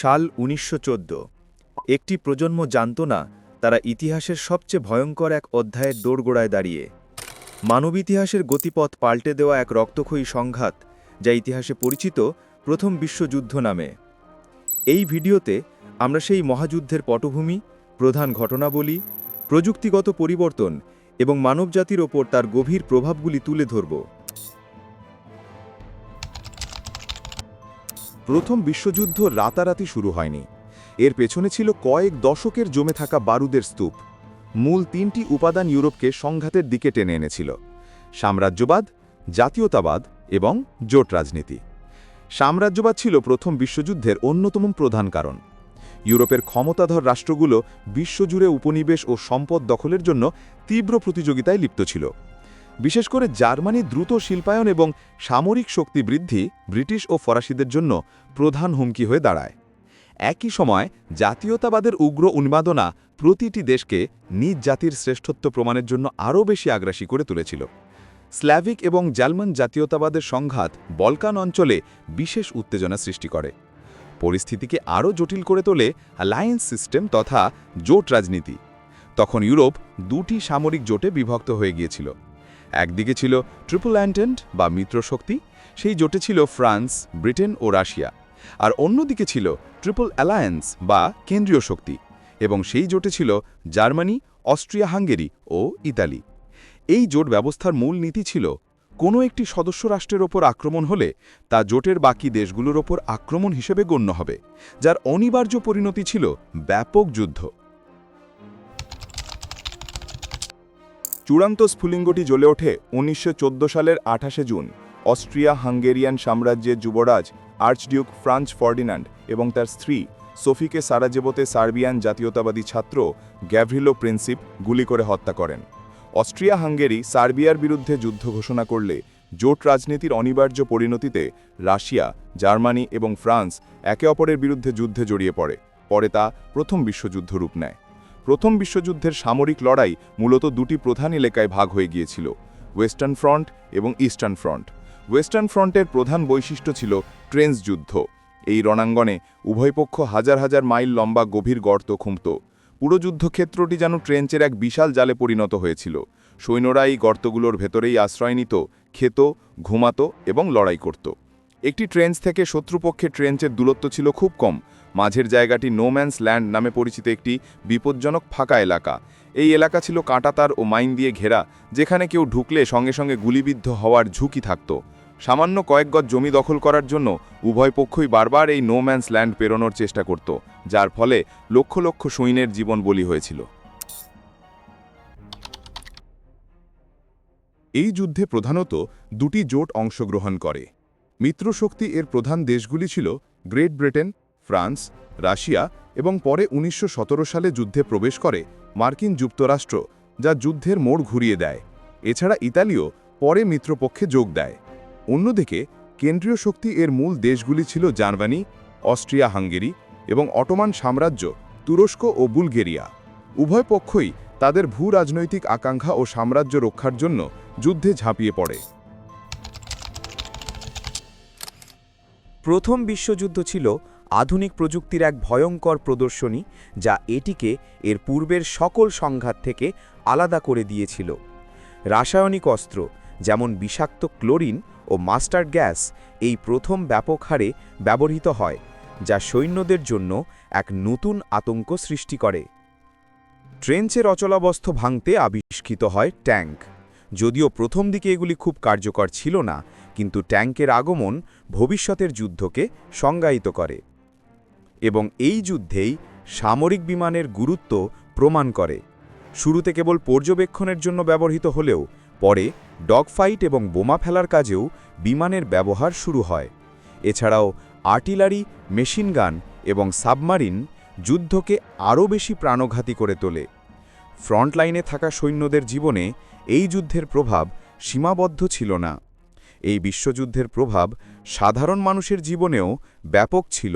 সাল উনিশশো চোদ্দ। একটি প্রজন্ম জানত না তারা ইতিহাসের সবচেয়ে ভয়ঙ্কর এক অধ্যায়ের দোরগোড়ায় দাঁড়িয়ে। মানব ইতিহাসের গতিপথ পাল্টে দেওয়া এক রক্তক্ষয়ী সংঘাত, যা ইতিহাসে পরিচিত প্রথম বিশ্বযুদ্ধ নামে। এই ভিডিওতে আমরা সেই মহাযুদ্ধের পটভূমি, প্রধান ঘটনাবলী, প্রযুক্তিগত পরিবর্তন এবং মানবজাতির ওপর তার গভীর প্রভাবগুলি তুলে ধরব। প্রথম বিশ্বযুদ্ধ রাতারাতি শুরু হয়নি। এর পেছনে ছিল কয়েক দশকের জমে থাকা বারুদের স্তূপ। মূল তিনটি উপাদান ইউরোপকে সংঘাতের দিকে টেনে এনেছিল। সাম্রাজ্যবাদ, জাতীয়তাবাদ এবং জোট রাজনীতি। সাম্রাজ্যবাদ ছিল প্রথম বিশ্বযুদ্ধের অন্যতম প্রধান কারণ। ইউরোপের ক্ষমতাধর রাষ্ট্রগুলো বিশ্বজুড়ে উপনিবেশ ও সম্পদ দখলের জন্য তীব্র প্রতিযোগিতায় লিপ্ত ছিল। বিশেষ করে জার্মানি দ্রুত শিল্পায়ন এবং সামরিক শক্তি বৃদ্ধি ব্রিটিশ ও ফরাসিদের জন্য প্রধান হুমকি হয়ে দাঁড়ায়। একই সময় জাতীয়তাবাদের উগ্র উন্মাদনা প্রতিটি দেশকে নিজ জাতির শ্রেষ্ঠত্ব প্রমাণের জন্য আরও বেশি আগ্রাসী করে তুলেছিল। স্ল্যাভিক এবং জার্মান জাতীয়তাবাদের সংঘাত বলকান অঞ্চলে বিশেষ উত্তেজনা সৃষ্টি করে। পরিস্থিতিকে আরও জটিল করে তোলে অ্যালায়েন্স সিস্টেম তথা জোট রাজনীতি। তখন ইউরোপ দুটি সামরিক জোটে বিভক্ত হয়ে গিয়েছিল। একদিকে ছিল ট্রিপল অ্যান্টেন্ট বা মিত্রশক্তি সেই জোটে ছিল ফ্রান্স, ব্রিটেন ও রাশিয়া। আর অন্যদিকে ছিল ট্রিপল অ্যালায়েন্স বা কেন্দ্রীয় শক্তি এবং সেই জোটে ছিল জার্মানি, অস্ট্রিয়া, হাঙ্গেরি ও ইতালি। এই জোট ব্যবস্থার মূল নীতি ছিল, কোনো একটি সদস্য রাষ্ট্রের ওপর আক্রমণ হলে তা জোটের বাকি দেশগুলোর ওপর আক্রমণ হিসেবে গণ্য হবে, যার অনিবার্য পরিণতি ছিল ব্যাপক যুদ্ধ। চূড়ান্ত স্ফুলিঙ্গটি জ্বলে ওঠে উনিশশো চোদ্দ সালের আঠাশে জুন। অস্ট্রিয়া হাঙ্গেরিয়ান সাম্রাজ্যের যুবরাজ আর্চডিউক ফ্রান্স ফর্ডিনান্ড এবং তার স্ত্রী সোফিকে সারাজেবোতে সার্বিয়ান জাতীয়তাবাদী ছাত্র গ্যাভরিলো প্রিন্সিপ গুলি করে হত্যা করেন। অস্ট্রিয়া হাঙ্গেরি সার্বিয়ার বিরুদ্ধে যুদ্ধ ঘোষণা করলে জোট রাজনীতির অনিবার্য পরিণতিতে রাশিয়া, জার্মানি এবং ফ্রান্স একে অপরের বিরুদ্ধে যুদ্ধে জড়িয়ে পড়ে। পরে তা প্রথম বিশ্বযুদ্ধ রূপ নেয়। প্রথম বিশ্বযুদ্ধের সামরিক লড়াই মূলত দুটি প্রধান এলাকায় ভাগ হয়ে গিয়েছিল ওয়েস্টার্ন ফ্রন্ট এবং ইস্টার্ন ফ্রন্ট ওয়েস্টার্ন ফ্রন্টের প্রধান বৈশিষ্ট্য ছিল ট্রেন্স যুদ্ধ এই রণাঙ্গনে উভয়পক্ষ হাজার হাজার মাইল লম্বা গভীর গর্ত খুঁমত পুরো যুদ্ধক্ষেত্রটি যেন ট্রেঞ্চের এক বিশাল জালে পরিণত হয়েছিল। সৈন্যরা এই গর্তগুলোর ভেতরেই আশ্রয় নিত, খেত, ঘুমাত এবং লড়াই করত। একটি ট্রেঞ্চ থেকে শত্রুপক্ষে ট্রেঞ্চের দূরত্ব ছিল খুব কম মাঝের জায়গাটি নোম্যান্স ল্যান্ড নামে পরিচিত একটি বিপজ্জনক ফাঁকা এলাকা। এই এলাকা ছিল কাঁটাতার ও মাইন দিয়ে ঘেরা, যেখানে কেউ ঢুকলে সঙ্গে সঙ্গে গুলিবিদ্ধ হওয়ার ঝুঁকি থাকত। সামান্য কয়েক গজ জমি দখল করার জন্য উভয় পক্ষই বারবার এই নোম্যান্স ল্যান্ড পেরোনোর চেষ্টা করত, যার ফলে লক্ষ লক্ষ সৈন্যের জীবন বলি হয়েছিল। এই যুদ্ধে প্রধানত দুটি জোট অংশগ্রহণ করে। মিত্রশক্তি এর প্রধান দেশগুলি ছিল গ্রেট ব্রিটেন ফ্রান্স, রাশিয়া এবং পরে উনিশশো সতেরো সালে যুদ্ধে প্রবেশ করে মার্কিন যুক্তরাষ্ট্র, যা যুদ্ধের মোড় ঘুরিয়ে দেয়। এছাড়া ইতালিও পরে মিত্রপক্ষে যোগ দেয়। অন্যদিকে, কেন্দ্রীয় শক্তি এর মূল দেশগুলি ছিল জার্মানি, অস্ট্রিয়া হাঙ্গেরি এবং অটোমান সাম্রাজ্য, তুরস্ক ও বুলগেরিয়া। উভয় পক্ষই তাদের ভূ রাজনৈতিক আকাঙ্ক্ষা ও সাম্রাজ্য রক্ষার জন্য যুদ্ধে ঝাঁপিয়ে পড়ে। প্রথম বিশ্বযুদ্ধ ছিল আধুনিক প্রযুক্তির এক ভয়ঙ্কর প্রদর্শনী যা এটিকে এর পূর্বের সকল সংঘাত থেকে আলাদা করে দিয়েছিল। রাসায়নিক অস্ত্র, যেমন বিষাক্ত ক্লোরিন ও মাস্টার্ড গ্যাস, এই প্রথম ব্যাপক হারে ব্যবহৃত হয়, যা সৈন্যদের জন্য এক নতুন আতঙ্ক সৃষ্টি করে। ট্রেঞ্চের অচলাবস্থ ভাঙতে আবিষ্কৃত হয় ট্যাঙ্ক। যদিও প্রথম দিকে এগুলি খুব কার্যকর ছিল না, কিন্তু ট্যাঙ্কের আগমন ভবিষ্যতের যুদ্ধকে সংজ্ঞায়িত করে। এবং এই যুদ্ধেই সামরিক বিমানের গুরুত্ব প্রমাণ করে। শুরুতে কেবল পর্যবেক্ষণের জন্য ব্যবহৃত হলেও পরে ডগফাইট এবং বোমা ফেলার কাজেও বিমানের ব্যবহার শুরু হয়। এছাড়াও আর্টিলারি মেশিনগান এবং সাবমারিন যুদ্ধকে আরও বেশি প্রাণঘাতী করে তোলে। ফ্রন্টলাইনে থাকা সৈন্যদের জীবনে এই যুদ্ধের প্রভাব সীমাবদ্ধ ছিল না। এই বিশ্বযুদ্ধের প্রভাব সাধারণ মানুষের জীবনেও ব্যাপক ছিল।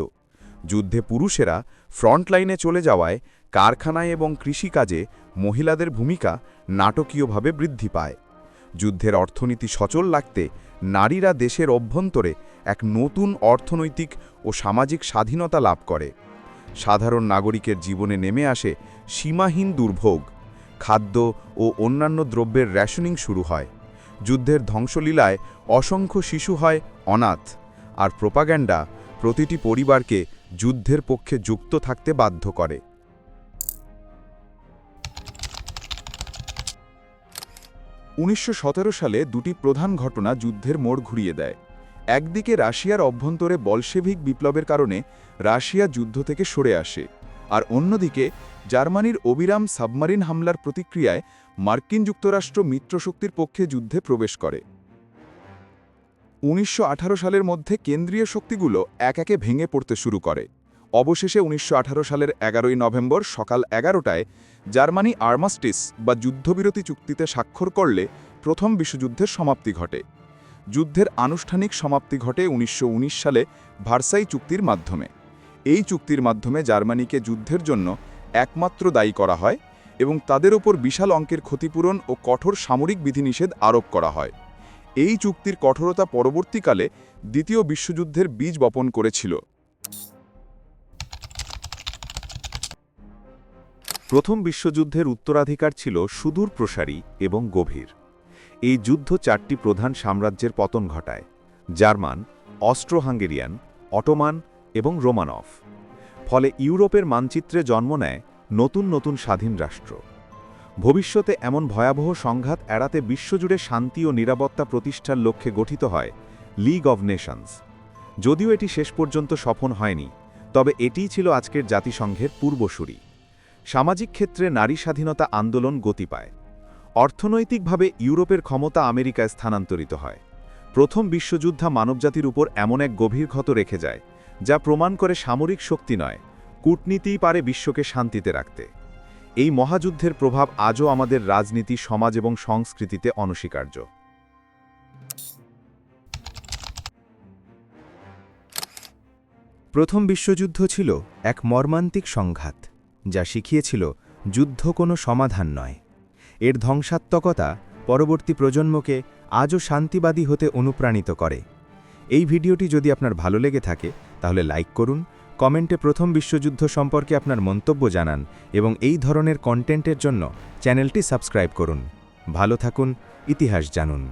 যুদ্ধে পুরুষেরা ফ্রন্টলাইনে চলে যাওয়ায় কারখানায় এবং কৃষিকাজে মহিলাদের ভূমিকা নাটকীয়ভাবে বৃদ্ধি পায়। যুদ্ধের অর্থনীতি সচল রাখতে নারীরা দেশের অভ্যন্তরে এক নতুন অর্থনৈতিক ও সামাজিক স্বাধীনতা লাভ করে। সাধারণ নাগরিকের জীবনে নেমে আসে সীমাহীন দুর্ভোগ। খাদ্য ও অন্যান্য দ্রব্যের রেশনিং শুরু হয়। যুদ্ধের ধ্বংসলীলায় অসংখ্য শিশু হয় অনাথ। আর প্রোপাগ্যান্ডা প্রতিটি পরিবারকে যুদ্ধের পক্ষে যুক্ত থাকতে বাধ্য করে। উনিশশো সতেরো সালে দুটি প্রধান ঘটনা যুদ্ধের মোড় ঘুরিয়ে দেয়। একদিকে রাশিয়ার অভ্যন্তরে বলশেভিক বিপ্লবের কারণে রাশিয়া যুদ্ধ থেকে সরে আসে, আর অন্যদিকে জার্মানির অবিরাম সাবমারিন হামলার প্রতিক্রিয়ায় মার্কিন যুক্তরাষ্ট্র মিত্রশক্তির পক্ষে যুদ্ধে প্রবেশ করে। উনিশশো আঠারো সালের মধ্যে কেন্দ্রীয় শক্তিগুলো এক একে ভেঙে পড়তে শুরু করে। অবশেষে উনিশশো আঠারো সালের এগারোই নভেম্বর সকাল এগারোটায় জার্মানি আর্মাস্টিস বা যুদ্ধবিরতি চুক্তিতে স্বাক্ষর করলে প্রথম বিশ্বযুদ্ধের সমাপ্তি ঘটে। যুদ্ধের আনুষ্ঠানিক সমাপ্তি ঘটে উনিশশো উনিশ সালে ভার্সাই চুক্তির মাধ্যমে। এই চুক্তির মাধ্যমে জার্মানিকে যুদ্ধের জন্য একমাত্র দায়ী করা হয় এবং তাদের ওপর বিশাল অঙ্কের ক্ষতিপূরণ ও কঠোর সামরিক বিধিনিষেধ আরোপ করা হয়। এই চুক্তির কঠোরতা পরবর্তীকালে দ্বিতীয় বিশ্বযুদ্ধের বীজ বপন করেছিল। প্রথম বিশ্বযুদ্ধের উত্তরাধিকার ছিল সুদূর প্রসারী এবং গভীর। এই যুদ্ধ চারটি প্রধান সাম্রাজ্যের পতন ঘটায়, জার্মান অস্ট্রো হাঙ্গেরিয়ান অটোমান এবং রোমানফ। ফলে ইউরোপের মানচিত্রে জন্ম নেয় নতুন নতুন স্বাধীন রাষ্ট্র। ভবিষ্যতে এমন ভয়াবহ সংঘাত এড়াতে বিশ্বজুড়ে শান্তি ও নিরাপত্তা প্রতিষ্ঠার লক্ষ্যে গঠিত হয় লিগ অব নেশনস। যদিও এটি শেষ পর্যন্ত সফল হয়নি, তবে এটিই ছিল আজকের জাতিসংঘের পূর্বসূরি। সামাজিক ক্ষেত্রে নারী স্বাধীনতা আন্দোলন গতি পায়। অর্থনৈতিকভাবে ইউরোপের ক্ষমতা আমেরিকায় স্থানান্তরিত হয়। প্রথম বিশ্বযুদ্ধা মানবজাতির উপর এমন এক গভীর ক্ষত রেখে যায়, যা প্রমাণ করে সামরিক শক্তি নয়, কূটনীতিই পারে বিশ্বকে শান্তিতে রাখতে। এই মহাযুদ্ধের প্রভাব আজও আমাদের রাজনীতি, সমাজ এবং সংস্কৃতিতে অনস্বীকার্য। প্রথম বিশ্বযুদ্ধ ছিল এক মর্মান্তিক সংঘাত, যা শিখিয়েছিল যুদ্ধ কোনো সমাধান নয়। এর ধ্বংসাত্মকতা পরবর্তী প্রজন্মকে আজও শান্তিবাদী হতে অনুপ্রাণিত করে। এই ভিডিওটি যদি আপনার ভালো লেগে থাকে, তাহলে লাইক করুন কমেন্টে প্রথম বিশ্বযুদ্ধ সম্পর্কে আপনার মন্তব্য জানান এবং এই ধরনের কন্টেন্টের জন্য চ্যানেলটি সাবস্ক্রাইব করুন। ভালো থাকুন, ইতিহাস জানুন।